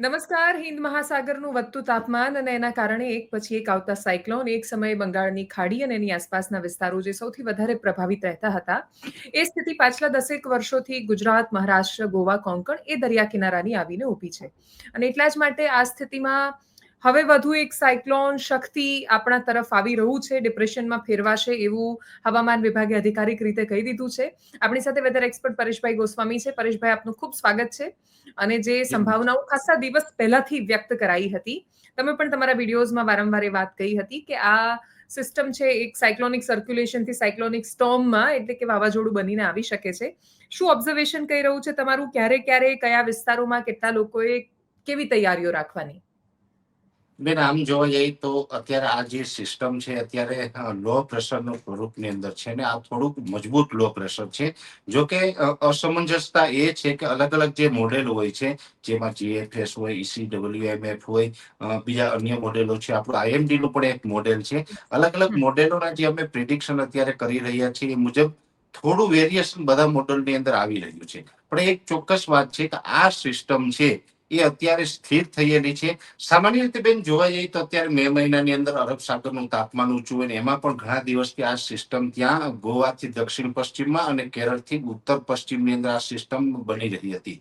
નમસ્કાર, હિન્દ મહાસાગરનું વધતું તાપમાન અને એના કારણે એક પછી એક આવતા સાયક્લોન, એક સમયે બંગાળની ખાડી અને એની આસપાસના વિસ્તારો જે સૌથી વધારે પ્રભાવિત રહેતા હતા. એ સ્થિતિ પાછલા દસેક વર્ષોથી ગુજરાત, મહારાષ્ટ્ર, ગોવા, કોંકણ એ દરિયા કિનારાની આવીને ઊભી છે. અને એટલા જ માટે આ સ્થિતિમાં હવે વધુ એક સાયક્લોન શક્તિ આપણા તરફ આવી રહ્યું છે. ડિપ્રેશનમાં ફેરવાશે એવું હવામાન વિભાગે અધિકારીક રીતે કહી દીધું છે. આપણી સાથે વેધર એક્સપર્ટ પરેશભાઈ ગોસ્વામી છે. પરેશભાઈ આપનું ખૂબ સ્વાગત છે. અને જે સંભાવનાઓ ખાસા દિવસ પહેલાથી વ્યક્ત કરાઈ હતી. તમે પણ તમારા વિડીયોઝમાં વારંવાર એ વાત કહી હતી કે આ સિસ્ટમ છે એક સાયક્લોનિક સર્ક્યુલેશનથી સાયક્લોનિક સ્ટોર્મમાં એટલે કે વાવાઝોડું બનીને આવી શકે છે. શું ઓબ્ઝર્વેશન કહી રહ્યું છે તમારું? ક્યારે ક્યારે કયા વિસ્તારોમાં કેટલા લોકોએ કેવી તૈયારીઓ રાખવાની? બેન આમ જોવા જઈએ તો અત્યારે આ જે સિસ્ટમ છે અત્યારે લો પ્રેશરનું સ્વરૂપની અંદર છે ને આ થોડુંક મજબૂત લો પ્રેશર છે. જો કે અસમંજસતા એ છે કે અલગ અલગ જે મોડેલ હોય છે જેમાં જીએફએસ હોય ઈસીડબ્લ્યુએમએફ હોય બીજા અન્ય મોડેલો છે. આપણું આઈએમડી નું પણ એક મોડેલ છે. અલગ અલગ મોડેલોના જે અમે પ્રિડિક્શન અત્યારે કરી રહ્યા છીએ એ મુજબ થોડું વેરિએશન બધા મોડલની અંદર આવી રહ્યું છે. પણ એક ચોક્કસ વાત છે કે આ સિસ્ટમ છે એ અત્યારે સ્થિર થયેલી છે. સામાન્ય રીતે બેન જોવા જઈએ તો અત્યારે મે મહિનાની અંદર અરબ સાગરનું તાપમાન ઊંચું હોય ને એમાં પણ ઘણા દિવસથી આ સિસ્ટમ ત્યાં ગોવાથી દક્ષિણ પશ્ચિમમાં અને કેરળથી ઉત્તર પશ્ચિમની અંદર આ સિસ્ટમ બની રહી હતી.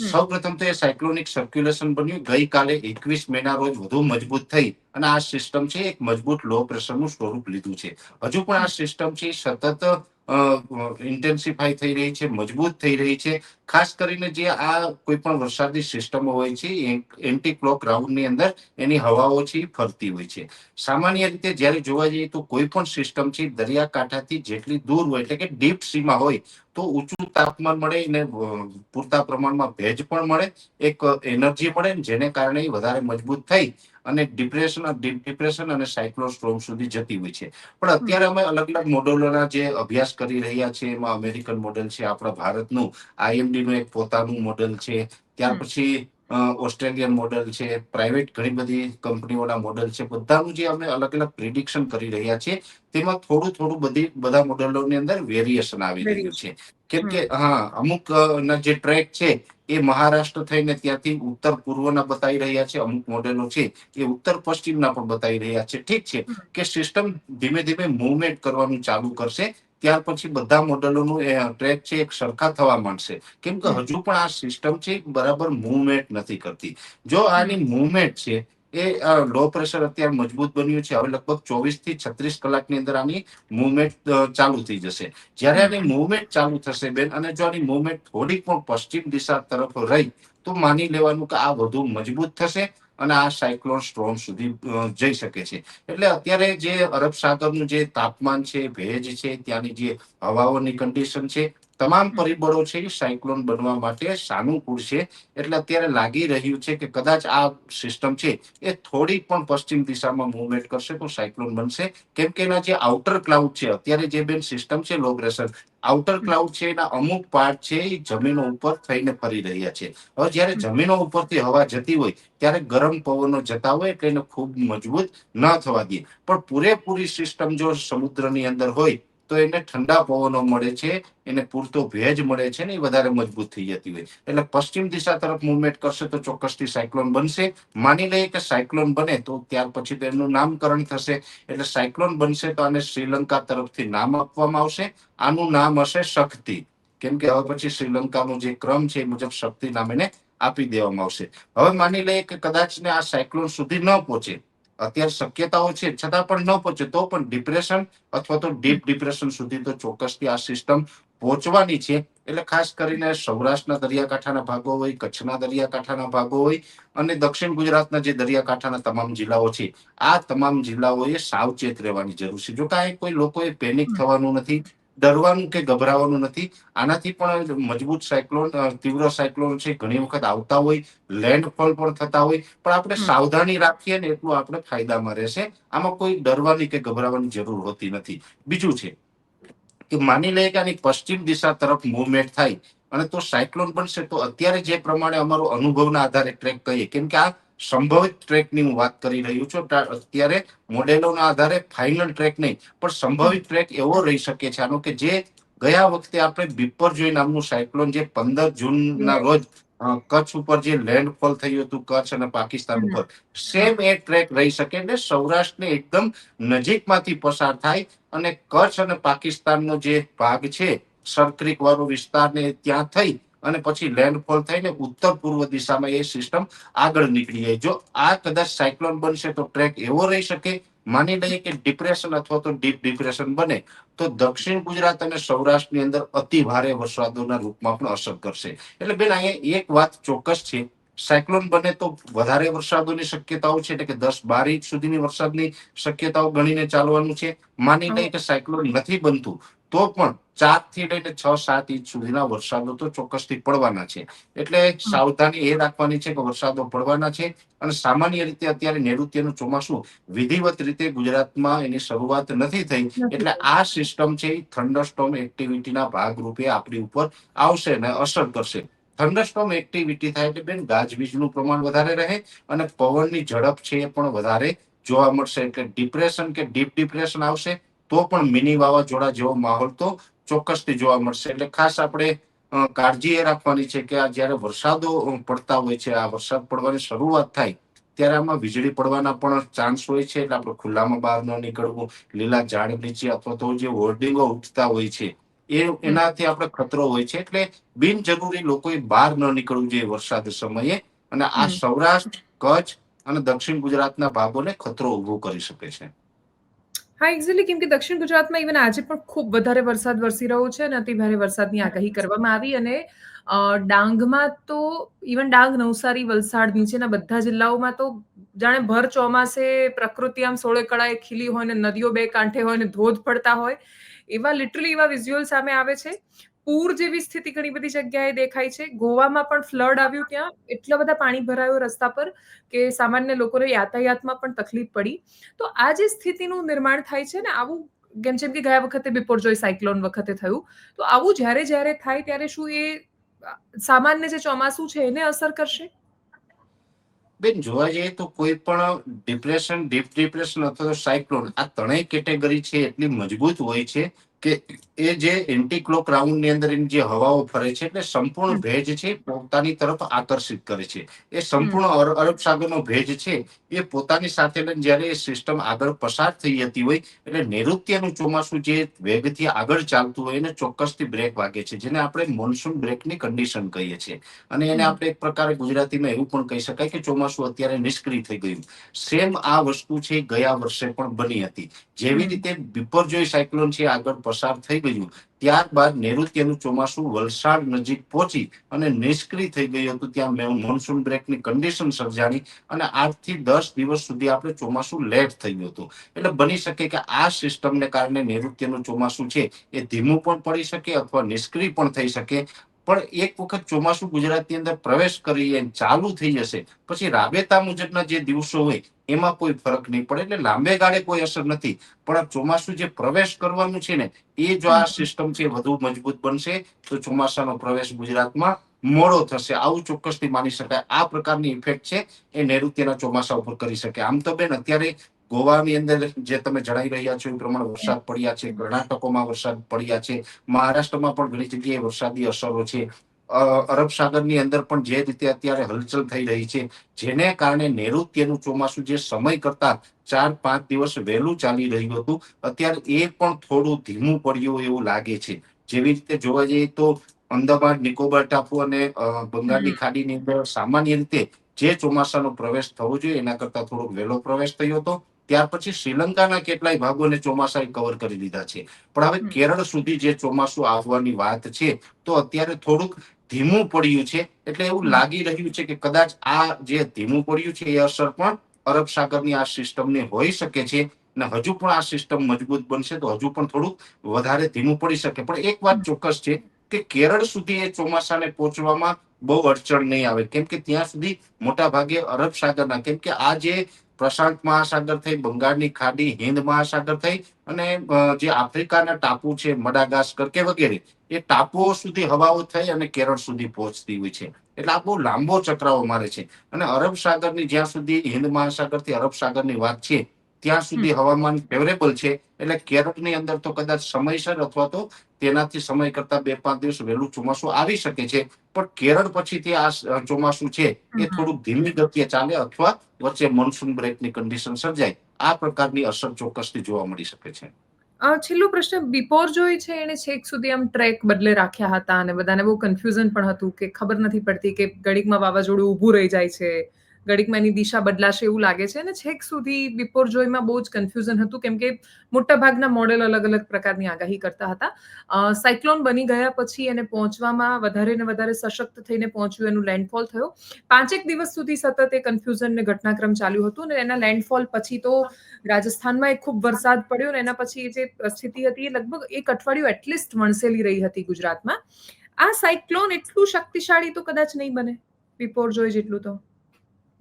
સૌ પ્રથમ તો એ સાયક્લોનિક સર્ક્યુલેશન બન્યું. ગઈકાલે એકવીસ મેના રોજ વધુ મજબૂત થઈ અને આ સિસ્ટમ છે એક મજબૂત લો પ્રેશરનું સ્વરૂપ લીધું છે. હજુ પણ આ સિસ્ટમ છે સતત ઇન્ટેન્સિફાઈ થઈ રહી છે, મજબૂત થઈ રહી છે. ખાસ કરીને જે આ કોઈ પણ વરસાદી સિસ્ટમો હોય છે એન્ટી ક્લોક રાઉન્ડની અંદર એની હવાઓ છે, એ ફરતી હોય છે. સામાન્ય રીતે જ્યારે જોવા જઈએ તો કોઈ પણ સિસ્ટમ છે, દરિયાકાંઠાથી જેટલી દૂર હોય, એટલે કે ડીપ સીમાં હોય, તો ઊંચું તાપમાન મળે અને પૂરતા પ્રમાણમાં ભેજ પણ મળે, એક એનર્જી મળે જેને કારણે વધારે મજબૂત થઈ અને ડિપ્રેશન ડિપ્રેશન અને સાયક્લોસ્ટ્રોમ સુધી જતી હોય છે. પણ અત્યારે અમે અલગ અલગ મોડેલોના જે અભ્યાસ કરી રહ્યા છીએ એમાં અમેરિકન મોડેલ છે આપણા ભારતનું આઈએમડી નું એક પોતાનું મોડેલ છે ત્યાર પછી ઓસ્ટ્રેલિયન મોડેલ છે પ્રાઇવેટ ઘણી બધી કંપનીઓના મોડેલ છે બધાનું જે અમે અલગ અલગ પ્રિડિક્શન કરી રહ્યા છીએ તેમાં થોડું થોડું બધી બધા મોડેલોની અંદર વેરિએશન આવી રહ્યું છે. કેમ કે હા અમુક ના જે ટ્રેક છે એ મહારાષ્ટ્ર થઈને ત્યાંથી ઉત્તર પૂર્વના બતાવી રહ્યા છે અમુક મોડેલો છે એ ઉત્તર પશ્ચિમના પણ બતાવી રહ્યા છે. ઠીક છે કે સિસ્ટમ ધીમે ધીમે મુવમેન્ટ કરવાનું ચાલુ કરશે ત્યાર પછી બધા મોડેલોનું એ ટ્રેક છે એક સરખા થવા માંડશે. કેમ કે હજુ પણ આ સિસ્ટમ છે બરાબર મુવમેન્ટ નથી કરતી. જો આની મુવમેન્ટ છે એ લો પ્રેશર અત્યારે મજબૂત બન્યું છે. હવે લગભગ ચોવીસથી છત્રીસ કલાકની અંદર આની મુવમેન્ટ ચાલુ થઈ જશે. જ્યારે આની મુવમેન્ટ ચાલુ થશે બેન અને જો આની મુવમેન્ટ થોડીક પણ પશ્ચિમ દિશા તરફ રહી તો માની લેવાનું કે આ વધુ મજબૂત થશે અને આ સાયક્લોન સ્ટ્રોમ સુધી જઈ શકે છે. એટલે અત્યારે જે અરબ સાગરનું જે તાપમાન છે ભેજ છે ત્યાંની જે હવાઓની કન્ડિશન છે તમામ પરિબળો છે એ સાયક્લોન બનવા માટે સાનુકૂળ છે. એટલે અત્યારે લાગી રહ્યું છે કે કદાચ આ સિસ્ટમ છે એ થોડી પણ પશ્ચિમ દિશામાં મુવમેન્ટ કરશે તો સાયક્લોન બનશે. કેમ કે એના જે આઉટર ક્લાઉડ છે અત્યારે જે બેન સિસ્ટમ છે લો પ્રેશર આઉટર ક્લાઉડ છે એના અમુક પાર્ટ છે એ જમીનો ઉપર થઈને ફરી રહ્યા છે. હવે જ્યારે જમીનો ઉપરથી હવા જતી હોય ત્યારે ગરમ પવનો જતા હોય એટલે એને ખૂબ મજબૂત ન થવા દે. પણ પૂરેપૂરી સિસ્ટમ જો સમુદ્રની અંદર હોય તો એને ઠંડા પવનો મળે છે, એને પૂરતો ભેજ મળે છે ને એ વધારે મજબૂત થઈ જતી હોય એટલે પશ્ચિમ દિશા તરફ મુવમેન્ટ કરશે તો ચોક્કસથી સાયક્લોન બનશે. માની લઈએ કે સાયક્લોન બને તો ત્યાર પછી તેનું નામકરણ થશે. એટલે સાયક્લોન બનશે તો આને શ્રીલંકા તરફથી નામ આપવામાં આવશે. આનું નામ હશે શક્તિ. કેમ કે હવે પછી શ્રીલંકાનો જે ક્રમ છે એ મુજબ શક્તિ નામ એને આપી દેવામાં આવશે. હવે માની લઈએ કે કદાચ ને આ સાયક્લોન સુધી ન પહોંચે. અત્યારે શક્યતાઓ છે છતાં પણ ન પહોંચે તો પણ ડિપ્રેશન અથવા તો ડીપ ડિપ્રેશન સુધી તો ચોક્કસથી આ સિસ્ટમ પહોંચવાની છે. એટલે ખાસ કરીને સૌરાષ્ટ્રના દરિયાકાંઠાના ભાગો હોય કચ્છના દરિયાકાંઠાના ભાગો હોય અને દક્ષિણ ગુજરાતના જે દરિયાકાંઠાના તમામ જિલ્લાઓ છે આ તમામ જિલ્લાઓએ સાવચેત રહેવાની જરૂર છે. જો કાંઈ કોઈ લોકોએ પેનિક થવાનું નથી ડરવાનું કે ગભરાવાનું નથી. આનાથી પણ મજબૂત સાયક્લોન તીવ્ર સાયક્લોન છે ઘણી વખત આવતા હોય લેન્ડફોલ પણ થતા હોય પણ આપણે સાવધાની રાખીએ ને એટલું આપણે ફાયદામાં રહેશે. આમાં કોઈ ડરવાની કે ગભરાવાની જરૂર હોતી નથી. બીજું છે કે માની લઈએ કે આની પશ્ચિમ દિશા તરફ મુવમેન્ટ થાય અને તો સાયક્લોન બનશે તો અત્યારે જે પ્રમાણે અમારો અનુભવના આધારે ટ્રેક કહીએ કેમ કે આ સંભવિત ટ્રેકની હું વાત કરી રહ્યો છું અત્યારે મોડેલોના આધારે ફાઇનલ ટ્રેક નહીં પણ સંભવિત ટ્રેક એવો રહી શકે છે. આનો કે જે ગયા વખતે આપણે બિપરજોય નામનું સાયક્લોન જે પંદર જૂનના રોજ કચ્છ ઉપર જે લેન્ડફોલ થયું હતું કચ્છ અને પાકિસ્તાન ઉપર સેમ એ ટ્રેક રહી શકે એટલે સૌરાષ્ટ્રને એકદમ નજીકમાંથી પસાર થાય અને કચ્છ અને પાકિસ્તાનનો જે ભાગ છે સરક્રિક વાળો વિસ્તારને ત્યાં થઈ અને પછી લેન્ડફોલ થઈને ઉત્તર પૂર્વ દિશામાં એ સિસ્ટમ આગળ નીકળી જાય જો આ કદાચ સાયક્લોન બનશે તો ટ્રેક એવો રહી શકે. માની લઈએ કે ડિપ્રેશન અથવા તો ડીપ ડિપ્રેશન બને તો દક્ષિણ ગુજરાત અને સૌરાષ્ટ્રની અંદર અતિ ભારે વરસાદોના રૂપમાં પણ અસર કરશે. એટલે બેન અહીંયા એક વાત ચોક્કસ છે. સાયક્લોન બને તો વધારે વરસાદોની શક્યતાઓ છે એટલે કે દસ બાર ઇંચ સુધીની વરસાદની શક્યતાઓ ગણીને ચાલવાનું છે. માની લઈએ કે સાયક્લોન નથી બનતું તો પણ ચારથી લઈને છ સાત ઇંચ સુધીના વરસાદો તો ચોક્કસથી પડવાના છે. એટલે સાવધાની એ રાખવાની છે કે વરસાદો પડવાના છે અને સામાન્ય રીતે અત્યારે નૈઋત્યનું ચોમાસું વિધિવત રીતે ગુજરાતમાં એની શરૂઆત નથી થઈ. એટલે આ સિસ્ટમ છે એ થંડરસ્ટોમ એક્ટિવિટીના ભાગરૂપે આપણી ઉપર આવશે અને અસર કરશે. થંડરસ્ટોમ એક્ટિવિટી થાય એટલે બેન ગાજવીજનું પ્રમાણ વધારે રહે અને પવનની ઝડપ છે એ પણ વધારે જોવા મળશે. એટલે ડિપ્રેશન કે ડીપ ડિપ્રેશન આવશે તો પણ મિની વાવાઝોડા જેવો માહોલ તો ચોક્કસથી જોવા મળશે. એટલે ખાસ આપણે કાળજી એ રાખવાની છે કે આ જ્યારે વરસાદો પડતા હોય છે આ વરસાદ પડવાની શરૂઆત થાય ત્યારે આમાં વીજળી પડવાના પણ ચાન્સ હોય છે. એટલે આપણે ખુલ્લામાં બહાર ન નીકળવું લીલા ઝાડ નીચે અથવા તો જે હોર્ડિંગો ઉઠતા હોય છે એ એનાથી આપણે ખતરો હોય છે. એટલે બિનજરૂરી લોકોએ બહાર ન નીકળવું જોઈએ વરસાદ સમયે. અને આ સૌરાષ્ટ્ર કચ્છ અને દક્ષિણ ગુજરાતના ભાગોને ખતરો ઊભો કરી શકે છે. હા એક્ઝેક્ટલી કેમ કે દક્ષિણ ગુજરાતમાં ઇવન આજે પણ ખૂબ વધારે વરસાદ વરસી રહ્યો છે અને અતિ ભારે વરસાદની આગાહી કરવામાં આવી અને ડાંગમાં તો ઇવન ડાંગ નવસારી વલસાડ નીચેના બધા જિલ્લાઓમાં તો જાણે ભર ચોમાસે પ્રકૃતિ આમ સોળે કળાએ ખીલી હોય ને નદીઓ બે કાંઠે હોય ને ધોધ પડતા હોય એવા લિટરલી એવા વિઝ્યુઅલ સામે આવે છે. પૂર જેવી સ્થિતિ ઘણી બધી જગ્યાએ દેખાય છે. ગોવામાં પણ ફ્લડ આવ્યું ત્યાં. એટલા બધા પાણી ભરાયો રસ્તા પર કે સામાન્ય લોકોને યાતાયાતમાં પણ તકલીફ પડી. તો આ જે સ્થિતિનું નિર્માણ થાય છે ને, આવું કેમ જેમ કે ગયા વખતે બિપોરજોય સાયક્લોન વખતે થયું. તો આવું જ્યારે જ્યારે થાય ત્યારે શું એ સામાન્ય જે ચોમાસું છે એને અસર કરશે? બેન, જોવા જઈએ તો કોઈ પણ ડિપ્રેશન ડીપ ડિપ્રેશન અથવા સાયક્લોન આ ત્રણેય કેટેગરી છે એટલી મજબૂત હોય છે કે એ જે એન્ટી ક્લોક રાઉન્ડની અંદર એની જે હવાઓ ફરે છે એટલે સંપૂર્ણ ભેજ છે પોતાની તરફ આકર્ષિત કરે છે. એ સંપૂર્ણ અર- અરબ સાગરનો ભેજ છે એ પોતાની સાથે લઈને જ્યારે એ સિસ્ટમ આગળ પસાર થઈ જતી હોય એટલે નૈઋત્યનું ચોમાસું જે વેગથી આગળ ચાલતું હોય એને ચોક્કસથી બ્રેક વાગે છે જેને આપણે મોન્સૂન બ્રેકની કન્ડિશન કહીએ છીએ. અને એને આપણે એક પ્રકારે ગુજરાતીમાં એવું પણ કહી શકાય કે ચોમાસું અત્યારે નિષ્ક્રિય થઈ ગયું. સેમ આ વસ્તુ છે ગયા વર્ષે પણ બની હતી. જેવી રીતે બિપરજોય સાયક્લોન છે આગળ પસાર થઈ ગયું. ત્યારબાદ નૈઋત્યનું ચોમાસું વલસાડ નજીક પહોંચી અને નિષ્ક્રિય થઈ ગયું હતું. ત્યાં મોન્સૂન બ્રેકની કન્ડિશન સર્જાણી અને આઠથી દસ દિવસ સુધી આપણે ચોમાસું લેટ થઈ ગયું હતું. એટલે બની શકે કે આ સિસ્ટમને કારણે નૈઋત્યનું ચોમાસું છે એ ધીમું પણ પડી શકે અથવા નિષ્ક્રિય પણ થઈ શકે. પણ એક વખત ચોમાસું ગુજરાતની અંદર પ્રવેશ કરી અને ચાલુ થઈ જશે પછી રાબેતા મુજબના જે દિવસો હોય એમાં કોઈ ફરક નહીં પડે એટલે લાંબે ગાળે કોઈ અસર નથી. પણ આ ચોમાસું જે પ્રવેશ કરવાનું છે ને એ જો આ સિસ્ટમ છે વધુ મજબૂત બનશે તો ચોમાસાનો પ્રવેશ ગુજરાતમાં મોડો થશે. આવું ચોક્કસથી માની શકાય. આ પ્રકારની ઇફેક્ટ છે એ નૈઋત્યના ચોમાસા ઉપર કરી શકે. આમ તો બેન અત્યારે ગોવાની અંદર જે તમે જણાવી રહ્યા છો એ પ્રમાણે વરસાદ પડ્યા છે કર્ણાટકોમાં વરસાદ પડ્યા છે મહારાષ્ટ્રમાં પણ ઘણી જગ્યાએ વરસાદી અસરો છે. અરબ સાગરની અંદર પણ જે રીતે અત્યારે હલચલ થઈ રહી છે જેને કારણે નૈઋત્યનું ચોમાસું જે સમય કરતા ચાર પાંચ દિવસ વહેલું ચાલી રહ્યું હતું અત્યારે એ પણ થોડું ધીમું પડ્યું એવું લાગે છે. જેવી રીતે જોવા જઈએ તો અંદમાન નિકોબાર ટાપુ અને બંગાળની ખાડીની અંદર સામાન્ય રીતે જે ચોમાસાનો પ્રવેશ થવો જોઈએ એના કરતા થોડોક વહેલો પ્રવેશ થયો હતો. ત્યાર પછી શ્રીલંકાના કેટલાય ભાગોને ચોમાસાએ કવર કરી લીધા છે. પણ હવે કેરળ સુધી જે ચોમાસું આવવાની વાત છે તો અત્યારે થોડુંક ધીમું પડ્યું છે. એટલે એવું લાગી રહ્યું છે કે કદાચ આ જે ધીમું પડ્યું છે એ અસર પણ અરબ સાગરની આ સિસ્ટમને હોઈ શકે છે ને હજુ પણ આ સિસ્ટમ મજબૂત બનશે તો હજુ પણ થોડુંક વધારે ધીમું પડી શકે. પણ એક વાત ચોક્કસ છે કે કેરળ સુધી એ ચોમાસાને પહોંચવામાં બહુ અડચણ નહીં આવે. કેમ કે ત્યાં સુધી મોટા ભાગે અરબ સાગરના કેમ કે આ જે પ્રશાંત મહાસાગર થઈ, બંગાળની ખાડી, હિન્દ મહાસાગર થઈ અને જે આફ્રિકાના ટાપુ છે, મડાગાસ્કર કે વગેરે, એ ટાપુઓ સુધી હવાઓ થઈ અને કેરળ સુધી પહોંચતી હોય છે. એટલે આ બહુ લાંબો ચક્રાવો મારે છે. અને અરબ સાગરની જ્યાં સુધી હિન્દ મહાસાગરથી અરબ સાગરની વાત છે ત્યાં સુધી હવામાન ફેવરેબલ છે. એટલે કેરટની અંદર તો કદાચ સમયસર અથવા તો તેનાથી સમય કરતા બે પાંચ દિવસ વહેલું ચોમાસું આવી શકે છે. પણ કેરળ પછીથી આ ચોમાસું છે એ. થોડુંક ધીમી ગતિએ ચાલે અથવા વચ્ચે મોન્સૂન બ્રેકની કન્ડિશન સર્જાય. આ પ્રકારની અસર ચોક્કસથી જોવા મળી શકે છે. છેલ્લો પ્રશ્ન. બિપોર જોઈ છે એને છેક સુધી આમ ટ્રેક બદલે રાખ્યા હતા અને બધાને બહુ કન્ફ્યુઝન પણ હતું કે ખબર નથી પડતી કે ઘડીકમાં વાવાઝોડું ઊભું રહી જાય છે. ઘડીકમાં એની દિશા બદલાશે એવું લાગે છે. અને છેક સુધી બિપોર જોઈમાં બહુ જ કન્ફ્યુઝન હતું, કેમ કે મોટા ભાગના મોડેલ અલગ અલગ પ્રકારની આગાહી કરતા હતા. સાયક્લોન બની ગયા પછી એને પહોંચવામાં વધારે ને વધારે સશક્ત થઈને પહોંચ્યું, એનું લેન્ડફોલ થયો. પાંચેક દિવસ સુધી સતત એ કન્ફ્યુઝન ને ઘટનાક્રમ ચાલ્યું હતું અને એના લેન્ડફોલ પછી તો રાજસ્થાનમાં એક ખૂબ વરસાદ પડ્યો અને એના પછી એ જે સ્થિતિ હતી એ લગભગ એક અઠવાડિયું એટલીસ્ટ વણસેલી રહી હતી ગુજરાતમાં. આ સાયક્લોન એટલું શક્તિશાળી તો કદાચ નહીં બને બિપોર જોઈ જેટલું તો.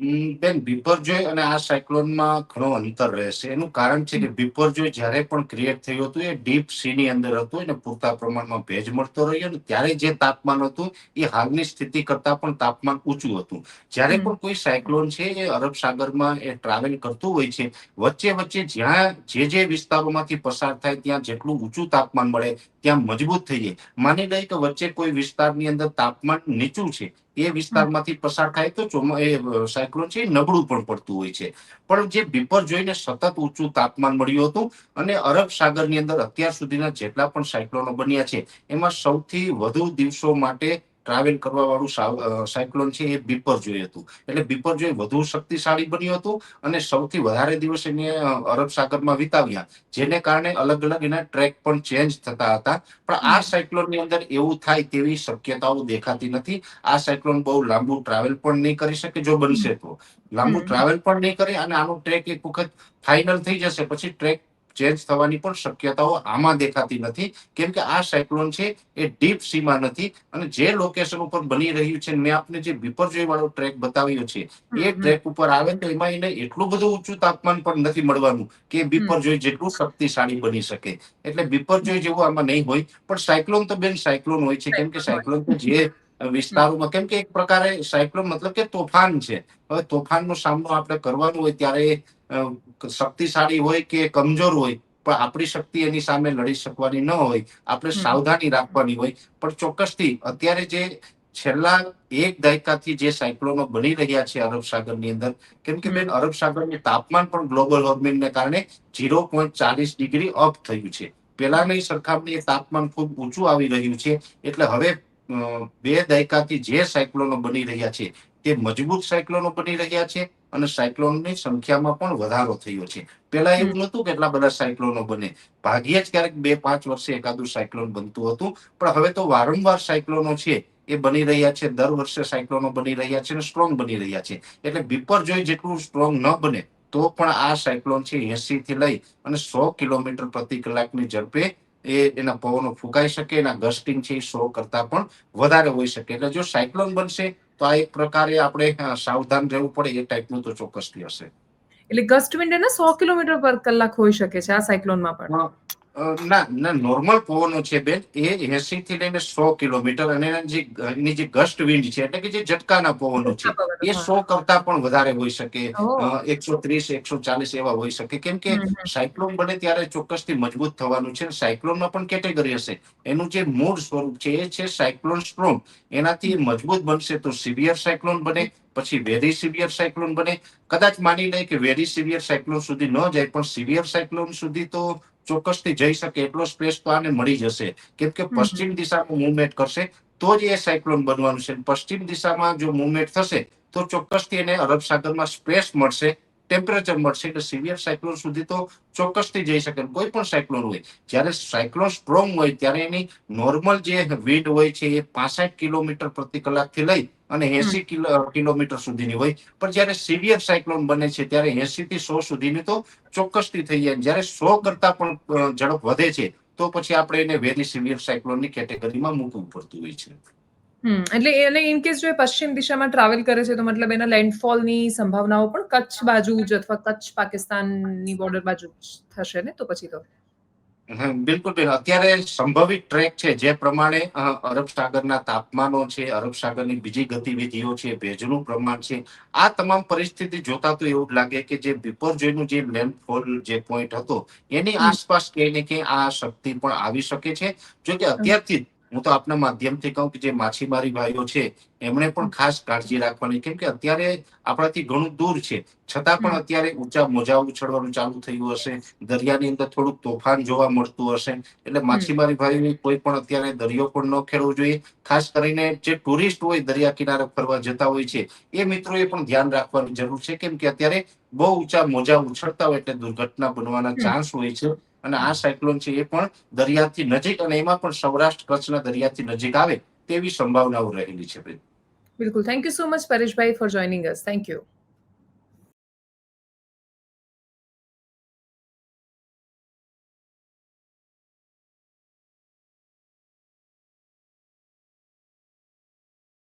બેન બિપરજોય અને આ સાયક્લોનમાં ઘણો અંતર રહેશે. એનું કારણ છે કે બિપરજોય જ્યારે પણ ક્રિએટ થયું હતું એ ડીપ સીની અંદર હતું અને પૂરતા પ્રમાણમાં ભેજ મળતો રહ્યો અને ત્યારે જે તાપમાન હતું એ હાલની સ્થિતિ કરતા પણ તાપમાન ઊંચું હતું. જ્યારે પણ કોઈ સાયક્લોન છે એ અરબ સાગરમાં એ ટ્રાવેલ કરતું હોય છે વચ્ચે વચ્ચે જ્યાં જે જે વિસ્તારોમાંથી પસાર થાય ત્યાં જેટલું ઊંચું તાપમાન મળે ત્યાં મજબૂત થઈ જાય. માની લઈએ કે વચ્ચે કોઈ વિસ્તારની અંદર તાપમાન નીચું છે એ વિસ્તારમાંથી પસાર થાય તો ચોમા એ સાયક્લોન છે એ નબળું પણ પડતું હોય છે. પણ જે બીપર જોઈને સતત ઊંચું તાપમાન મળ્યું હતું અને અરબ સાગરની અંદર અત્યાર સુધીના જેટલા પણ સાયક્લોનો બન્યા છે એમાં સૌથી વધુ દિવસો માટે ટ્રાવેલ કરવા વાળું સાયક્લોન છે એ બીપરજોય હતું. એટલે બીપરજોય વધુ શક્તિશાળી બન્યું હતું અને સૌથી વધારે દિવસ એને અરબ સાગરમાં વિતાવ્યા જેને કારણે અલગ અલગ એના ટ્રેક પણ ચેન્જ થતા હતા. પણ આ. સાયક્લોનની અંદર એવું થાય તેવી શક્યતાઓ દેખાતી નથી. આ સાયક્લોન બહુ લાંબુ ટ્રાવેલ પણ નહીં કરી શકે જો બનશે તો. લાંબુ ટ્રાવેલ પણ નહીં કરે અને આનો ટ્રેક એક વખત ફાઇનલ થઈ જશે. પછી ટ્રેક ચેન્જ થવાની પણ શક્યતાઓ આમાં દેખાતી નથી. કેમ કે આ સાયક્લોન છે એ ડીપ સીમાં નથી અને જે લોકેશન ઉપર બની રહ્યું છે મેં આપને જે વિપરજોય વાળો ટ્રેક બતાવ્યો છે એ ટ્રેક ઉપર આવે તો એમાં એને એટલું બધું ઊંચું તાપમાન પણ નથી મળવાનું કે બીપરજોય જેટલું શક્તિશાળી બની શકે. એટલે બીપરજોય જેવું આમાં નહીં હોય પણ સાયક્લોન તો બેન સાયક્લોન હોય છે. કેમ કે સાયક્લોન તો જે વિસ્તારોમાં કેમ કે એક પ્રકારે સાયક્લોન મતલબ કે તોફાન છે. હવે તોફાનનો સામનો આપણે કરવાનો હોય ત્યારે શક્તિશાળી હોય કે કમજોર હોય પણ આપણી શક્તિ એની સામે લડી શકવાની ન હોય. આપણે સાવધાની રાખવાની હોય. પણ ચોક્કસથી અત્યારે જે છેલ્લા એક દાયકાથી જે સાયક્લોનો બની રહ્યા છે અરબ સાગરની અંદર કેમ કે બેન અરબ સાગરની તાપમાન પણ ગ્લોબલ વોર્મિંગને કારણે ઝીરો પોઈન્ટ ચાલીસ ડિગ્રી અપ થયું છે. પેલાની સરખામણીએ તાપમાન ખૂબ ઊંચું આવી રહ્યું છે. એટલે હવે બે દાયકાથી જે સાયક્લોનો બની રહ્યા છે તે મજબૂત સાયક્લોનો બની રહ્યા છે અને સાયક્લોનની સંખ્યામાં પણ વધારો થયો છે. પેલા એવું નહોતું કે એટલા બધા સાયક્લોનો બને. ભાગ્યે જ ક્યારેક બે પાંચ વર્ષે એકાદું સાયક્લોન બનતું હતું. પણ હવે તો વારંવાર સાયક્લોનો છે એ બની રહ્યા છે દર વર્ષે સાયક્લોનો બની રહ્યા છે અને સ્ટ્રોંગ બની રહ્યા છે. એટલે બિપરજોય જેટલું સ્ટ્રોંગ ન બને તો પણ આ સાયક્લોન છે એસી થી લઈ અને સો કિલોમીટર પ્રતિ કલાકની ઝડપે એ એના પવનો ફૂંકાઈ શકે એના ગસ્ટિંગ છે એ સો કરતા પણ વધારે હોઈ શકે. એટલે જો સાયક્લોન બનશે તો આ એક પ્રકારે આપણે સાવધાન રહેવું પડે એ ટાઈપનું તો ચોક્કસથી હશે. એટલે ગસ્ટ વિન્ડ એના સો કિલોમીટર પર કલાક હોઈ શકે છે આ સાયક્લોનમાં પણ? ના ના નોર્મલ પવનો છે બેન એ એસી થી લઈને સો કિલોમીટર અને જે એની જે ગસ્ટ વિન્ડ છે એટલે કે જે ઝટકાના પવનો છે એ સો કરતા પણ વધારે હોઈ શકે. એકસો ત્રીસ એકસો ચાલીસ એવા હોઈ શકે. કેમ કે. સાયક્લોન બને ત્યારે ચોક્કસથી મજબૂત થવાનું છે સાયક્લોનમાં પણ કેટેગરી હશે. એનું જે મૂળ સ્વરૂપ છે એ છે સાયક્લોન સ્ટ્રોમ. એનાથી મજબૂત બનશે તો સિવિયર સાયક્લોન બને પછી વેરી સિવિયર સાયક્લોન બને. કદાચ માની લે કે વેરી સિવિયર સાયક્લોન સુધી ન જાય પણ સિવિયર સાયક્લોન સુધી તો ચોક્કસથી જઈ શકે એટલો સ્પેસ તો આને મળી જશે. કેમ કે પશ્ચિમ દિશામાં મુવમેન્ટ કરશે તો જ એ સાયક્લોન બનવાનું છે. પશ્ચિમ દિશામાં જો મુવમેન્ટ થશે તો ચોક્કસથી એને અરબ સાગરમાં સ્પેસ મળશે ટેમ્પરેચર મળશે. એટલે સિવિયર સાયક્લોન સુધી તો ચોક્કસથી જઈ શકે. કોઈ પણ સાયક્લોન હોય જ્યારે સાયક્લોન સ્ટ્રોંગ હોય ત્યારે એની નોર્મલ જે વિન્ડ હોય છે એ પાસઠ કિલોમીટર પ્રતિ કલાકથી લઈ અને એસી કિલોમીટર સુધીની હોય. પણ જ્યારે સિવિયર સાયક્લોન બને છે ત્યારે એસી થી સો સુધીની તો ચોક્કસથી થઈ જાય. જ્યારે સો કરતા પણ ઝડપ વધે છે તો પછી આપણે એને વેરી સિવિયર સાયક્લોનની કેટેગરીમાં મૂકવું પડતું હોય છે. એટલે એને ઇન કેસ જો એ પશ્ચિમ દિશામાં ટ્રાવેલ કરે છે તો મતલબ એના લેન્ડફોલની સંભાવનાઓ પણ કચ્છ બાજુ જ અથવા કચ્છ પાકિસ્તાનની બોર્ડર બાજુ થશે ને? તો પછી તો. બિલકુલ બેન અત્યારે સંભવિત ટ્રેક છે જે પ્રમાણે અરબ સાગરના તાપમાનો છે અરબ સાગરની બીજી ગતિવિધિઓ છે ભેજનું પ્રમાણ છે આ તમામ પરિસ્થિતિ જોતા તો એવું જ લાગે કે જે વિપરજોયનું જે લેન્ડફોલ જે પોઈન્ટ હતો એની આસપાસ ક્યાંય ને ક્યાંય આ શક્તિ પણ આવી શકે છે. જો કે અત્યારથી જ હું તો આપના માધ્યમથી કહું કે જે માછીમારી ભાઈઓ છે એમણે પણ ખાસ કાળજી રાખવાની કેમ કે અત્યારે આપણાથી ઘણું દૂર છે. છતાં પણ અત્યારે ઊંચા મોજા ઉછળવાનું ચાલુ થયું હશે દરિયાની અંદર થોડુંક તોફાન જોવા મળતું હશે એટલે માછીમારી ભાઈઓને કોઈ પણ અત્યારે દરિયો પણ ન ખેડવો જોઈએ. ખાસ કરીને જે ટુરિસ્ટ હોય દરિયા કિનારે ફરવા જતા હોય છે એ મિત્રોએ પણ ધ્યાન રાખવાની જરૂર છે કેમ કે અત્યારે બહુ ઊંચા મોજા ઉછળતા હોય એટલે દુર્ઘટના બનવાના ચાન્સ હોય છે. અને આ સાયક્લોન છે એ પણ દરિયાથી નજીક અને એમાં પણ સૌરાષ્ટ્ર કચ્છના દરિયાથી નજીક આવે તેવી સંભાવનાઓ રહેલી છે બિલકુલ. Thank you so much Pareshbhai for joining us thank you